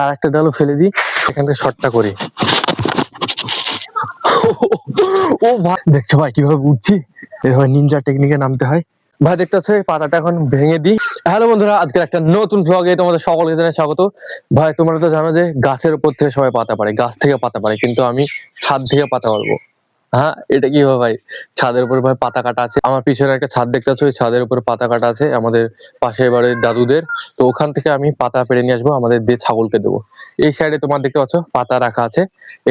আর একটা ডালও ফেলে দিই, এখান থেকে শর্টটা করি। ও ভাই, দেখছ ভাই কীভাবে উঠছি? এভাবে নিনজা টেকনিকে নামতে হয়। ভাই, দেখতে পাচ্ছ পাতাটা এখন ভেঙে দিই। হ্যালো বন্ধুরা আজকে একটা নতুন ব্লগে তোমাদের সকলকে জানাই স্বাগত। ভাই, তোমরা তো জানো যে গাছের উপর থেকে সবাই পাতা পারে গাছ থেকে পাতা পারে কিন্তু আমি ছাদ থেকে পাতা পারব হ্যাঁ এটা কি ভাই? ছাদের উপর ভাই পাতা কাটা আছে। আমার পিছনে একটা ছাদ দেখতে পাচ্ছ? ওই ছাদের উপর পাতা কাটা আছে আমাদের পাশের বাড়ির দাদুদের। তো ওখান থেকে আমি পাতা পেরে নিয়ে আসব, আমাদের দিয়ে ছাগলকে দেবো। এই সাইডে তোমার দেখতে পাচ্ছ? পাতা রাখা আছে।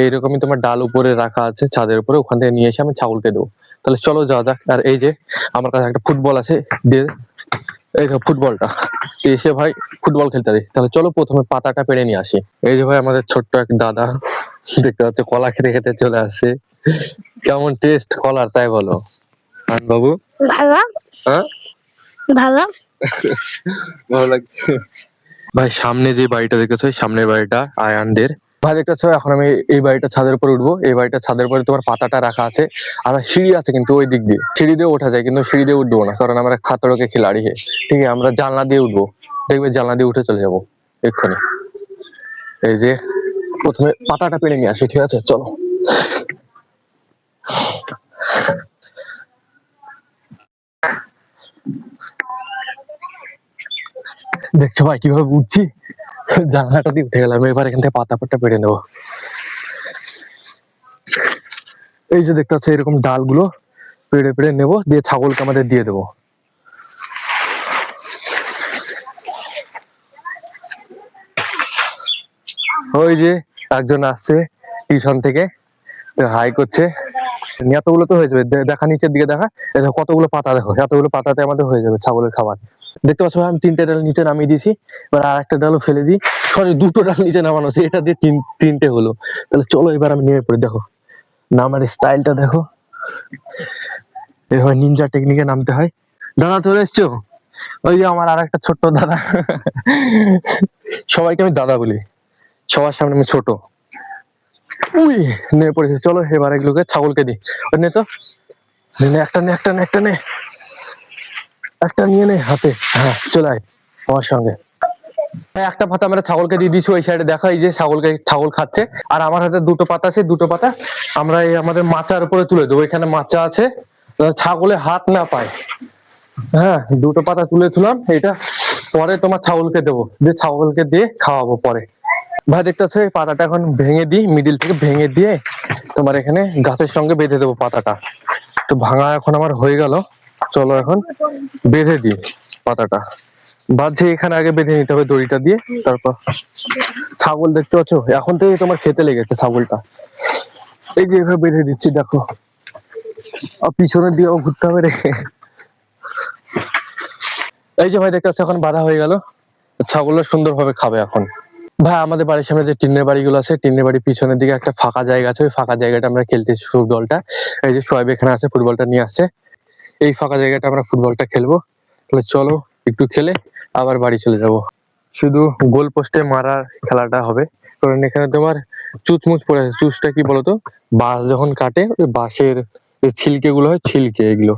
এইরকমই তোমার ডাল উপরে রাখা আছে ছাদের উপরে। ওখান থেকে নিয়ে এসে আমি ছাগলকে দেবো। তাহলে চলো যাওয়া যাক। আর এই যে আমার কাছে একটা ফুটবল আছে, দিয়ে এই দেখো ফুটবলটা। এসে ভাই ফুটবল খেলতে পারি তাহলে চলো প্রথমে পাতাটা পেরে নিয়ে আসি। এই যে ভাই আমাদের ছোট্ট এক দাদা, দেখতে পাচ্ছ কলা খেতে খেতে চলে আসছে। কেমন টেস্ট কলার তাই বলো। আন বাবু। ভালো। হ্যাঁ? ভালো। ভালো লাগছে। ভাই সামনে যে বাড়িটা দেখতেছো এই সামনের বাড়িটা আয়ানদের। ভাই দেখতেছো এখন আমি এই বাড়িটা ছাদের উপর উঠবো। এই বাড়িটা ছাদের উপরে তোমার পাতাটা রাখা আছে। আর সিঁড়ি আছে কিন্তু ওই দিক দিয়ে। সিঁড়ি দিয়ে ওঠা যায় কিন্তু সিঁড়ি দিয়ে উঠবো না কারণ আমরা খাতরকে খিলাড়ি হে। ঠিক আছে আমরা জানলা দিয়ে উঠবো। দেখবে জানলা দিয়ে উঠে চলে যাব এক্ষুনি। এই যে প্রথমে পাতাটা পেরে নিয়ে আসি ঠিক আছে? চলো। দেখছ ভাই, কীভাবে উঠছি জানলাটা দিয়ে উঠে গেলাম, এবার এখান থেকে পাতা পাতা পেরে নেব। এই যে দেখতে পাচ্ছ, এরকম ডালগুলো পেড়ে পেড়ে নেব, দিয়ে ছাগলকে আমাদের দিয়ে দেবো। ওই যে একজন আসছে টিউশন থেকে, হাই করছে। এতগুলো তো হয়ে যাবে। দেখা নিচের দিকে দেখা কতগুলো পাতা দেখো, এতগুলো পাতাতে আমাদের হয়ে যাবে ছাগলের খাবার। দেখতে পাচ্ছ আমি তিনটে ডাল নিচে নামিয়ে দিয়েছি, এবার আর একটা ডালও ফেলে দিই। সরি, দুটো ডাল নিচে নামানো আছে এটা দিয়ে তিন তিনটে হলো। তাহলে চলো এবার আমি নেমে পড়ি, দেখো। নামার স্টাইলটা দেখো। এভাবে নিনজা টেকনিকে নামতে হয়। দাদা, চলে এসছো? ওই যে আমার আর একটা ছোট্ট দাদা। সবাইকে আমি দাদা বলি। সবার সামনে আমি ছোট। উই নেমে পড়েছে। চলো এবার এগুলোকে ছাগলকে দিই। ওই নে তো। নে, নে, একটা নে একটা নে একটা নে। একটা নিয়ে নে হাতে। হ্যাঁ চলে আয় আমার সঙ্গে। একটা পাতা আমরা ছাগলকে দিয়ে দিয়েছি ওই সাইডে দেখা এই যে ছাগলকে ছাগল খাচ্ছে। আর আমার হাতে দুটো পাতা আছে দুটো পাতা আমরা এই আমাদের মাচার উপরে তুলে দেবো। এখানে মাচা আছে। ছাগলে হাত না পায়। হ্যাঁ দুটো পাতা তুলে তুলাম এটা পরে তোমার ছাগলকে দেবো। দিয়ে ছাগলকে দিয়ে খাওয়াবো পরে। ভাই দেখতেছো এই পাতাটা এখন ভেঙে দিই মিডিল থেকে ভেঙে দিয়ে তোমার এখানে গাছের সঙ্গে বেঁধে দেবো পাতাটা। তো ভাঙা এখন আমার হয়ে গেল। চলো এখন বেঁধে দিই পাতাটা। বাঁধছে এখানে আগে বেঁধে নিতে হবে দড়িটা দিয়ে, তারপর ছাগল দেখতে পাচ্ছ, এখন থেকে তোমার খেতে লেগেছে ছাগলটা। এই যে এভাবে বেঁধে দিচ্ছি, দেখো। আর পিছনের দিকেও ঘুরতে হবে রে এই যে ভাই, দেখতে পাচ্ছ, এখন বাধা হয়ে গেল। ছাগলটা সুন্দরভাবে খাবে এখন। ভাই, আমাদের বাড়ির সামনে যে টিনের বাড়িগুলো আছে, টিনের বাড়ির পিছনের দিকে একটা ফাঁকা জায়গা আছে। ওই ফাঁকা জায়গাটা আমরা খেলতেছি ফুটবলটা। এই যে সোয়াইব এখানে আছে, ফুটবলটা নিয়ে আসছে। এই ফাঁকা জায়গাটা আমরা ফুটবলটা খেলব। তাহলে চলো, একটু খেলে, আবার বাড়ি চলে যাব। শুধু গোল পোস্টে মারার খেলাটা হবে। কারণ এখানে তোমার চুচমুচ পড়ে আছে। চুচটা কি বলতো? বাঁশ যখন কাটে, ওই বাঁশের যে ছিলকে গুলো হয়, ছিলকে এগুলো।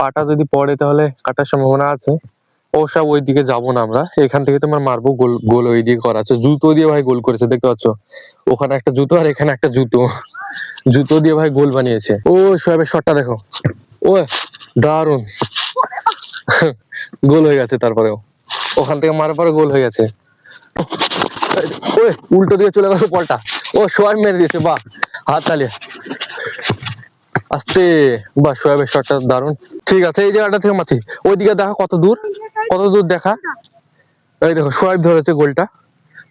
পাটা যদি পড়ে তাহলে কাটার সম্ভাবনা আছে। ও সব ওই দিকে যাব না আমরা। এখান থেকে তোমার মারবো গোল গোল ওই দিকে করা আছে। জুতো দিয়ে ভাই গোল করেছে, দেখতে পাচ্ছ? ওখানে একটা জুতো আর এখানে একটা জুতো। জুতো দিয়ে ভাই গোল বানিয়েছে। ও সোয়াবের শটটা দেখো। ও দারুণ গোল হয়ে গেছে তারপরেও। ওখান থেকে মারার পরে গোল হয়ে গেছে। ওই, উল্টো দিয়ে চলে গেল বলটা। ও সোয়াব মেরে দিয়েছে, বাহ। হাত তালিয়া আস্তে। বাহ সোয়াবের শটটা দারুণ ঠিক আছে, এই জায়গাটা থেকে মাছি ওইদিকে দেখা কত দূর? কত দূর দেখা? এই দেখো সোয়াব ধরেছে গোলটা।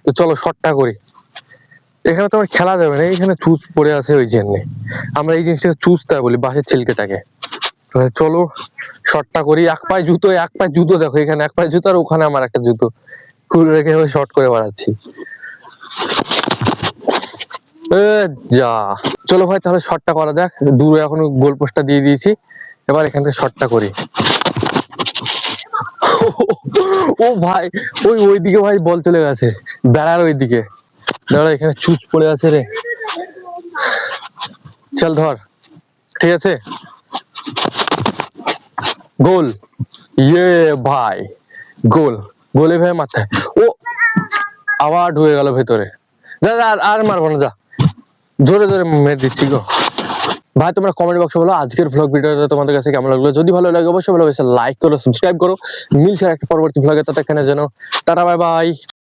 তো চলো শটটা করি। এখানে তো আমার খেলা যাবে না এখানে চুজ পড়ে আছে ওই জন্য। আমরা এই জিনিসটাকে চুজটা বলি, বাঁশের ছিলকেটাকে। চলো শটটা করি। এক পায়ে জুতো, এক পায়ে জুতো দেখো এখানে, এক পায়ে জুতো আর ওখানে আমার একটা জুতো। খুলে রেখে শর্ট করে বাড়াচ্ছি। যা। চলো ভাই, তাহলে শটটা করা যাক। দূরে এখন গোল পোস্টটা দিয়ে দিয়েছি। এবার এখান থেকে শটটা করি। ও ভাই, ওই ওইদিকে ভাই বল চলে গেছে। বেড়ার ওইদিকে। দাঁড়া, এখানে চুচ পড়ে আছে রে। চল ধর। ঠিক আছে? গোল। ইয়ে ভাই, গোল। গোলে ভাই মাথায়। ও আবার ঢুকে গেল ভেতরে। যা আর মারবো না, যা। জোরে জোরে মেরে দিচ্ছি গো। ভাই, তোমরা কমেন্ট বক্সে বলো আজকের ভ্লগ ভিডিওটা তোমাদের কাছে কেমন লাগল। যদি ভালো লাগে, অবশ্যই ভালো লাইক করো সাবস্ক্রাইব করো। মিলছে একটা পরবর্তী ভ্লগে ততক্ষণে যেন টাটা বাই বাই